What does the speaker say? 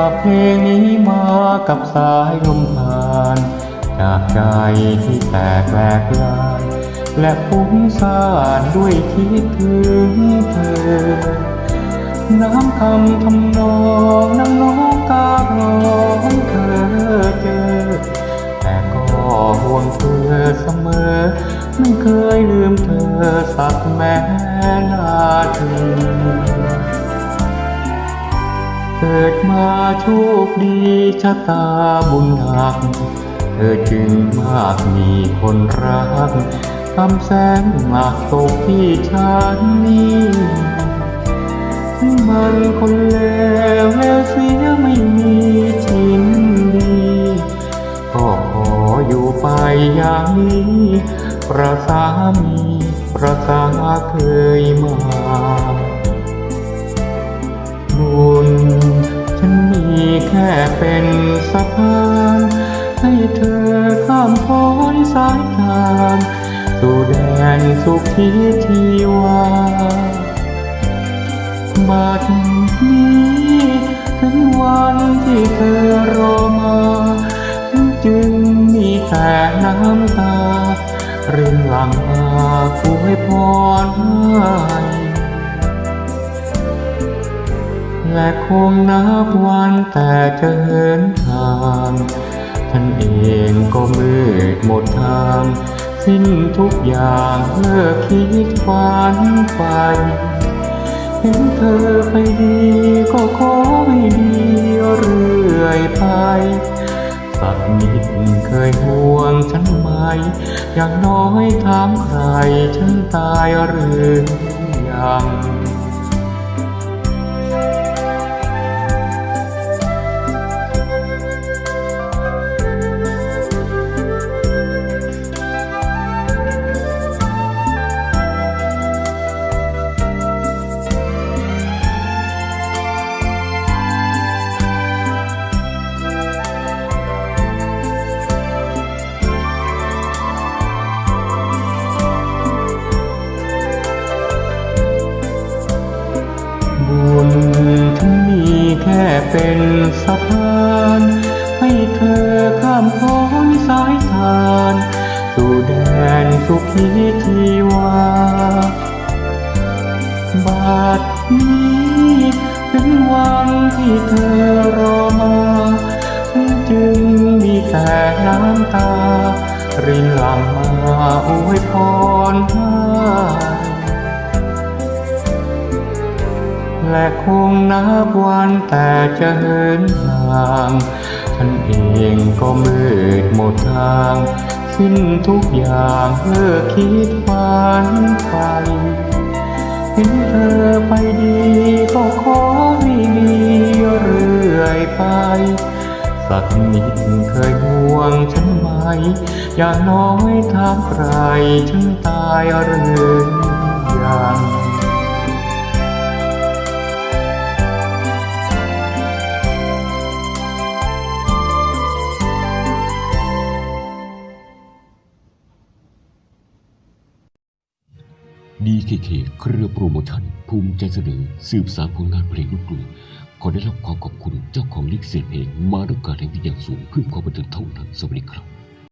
าบเพลงนี้มากับสายลมผ่าน จากใจที่แตกแหลกลาย และฟุ้งซ่านด้วยคิดถึงเธอ น้ำคำทำนองน้ำน้องการ้องเธอเจอ แต่ก็ห่วงเธอเสมอ ไม่เคยลืมเธอสักแม้นาที เกิดมาโชคดีชะตาบุญหัก เธอจึงมากมีคนรักคำแสงหมากตกที่ฉันนี้มันคนเลวแล้วเสียไม่มีชิ้นดี ก็ขออยู่ไปอย่างนี้ ประสามีประสาเคยมาามพ้นสายทาสู่แดนสุขที่ทีวาบัดนี้ถึงวันที่เธอรอมาจึงมีแต่น้ำตารินหลังมาอวยพรให้และคงนับวันแต่จะเหินทาง ฉันเองก็มืดหมดทาง สิ้นทุกอย่างเลิกคิดฝันไป เห็นเธอไปดีก็ขอให้ดีเรื่อยไปสักนิดเคยห่วงฉันไหม อย่างน้อยถามใครฉันตายหรือยัง สะพาน ให้เธอข้ามพ้นสายทาน สู่แดนสุขีทีวา บาดนี้ถึงวันที่เธอรอมาจึงมีแต่น้ำตา รินหลั่งมาอวยพร คงนับวันแต่จะเหินทางฉันเองก็มืดหมดทาง สิ้นทุกอย่างเลิกคิดฝันไปเห็นเธอไปดีก็ขอให้ดีเรื่อยไป สักนิดเคยห่วงฉันไหม อย่าน้อยถามใครฉันตายหรือยัง DKK เครือโปรโมชั่น ภูมิใจเสนอสืบสารผลงานเพลงลูกกรุงขอได้รับความขอบคุณเจ้าของลิขสิทธิ์เพลงมาด้วยการแห่งที่อย่างสูงเพื่อความบันเทิงเท่านั้นสวัสดีครับ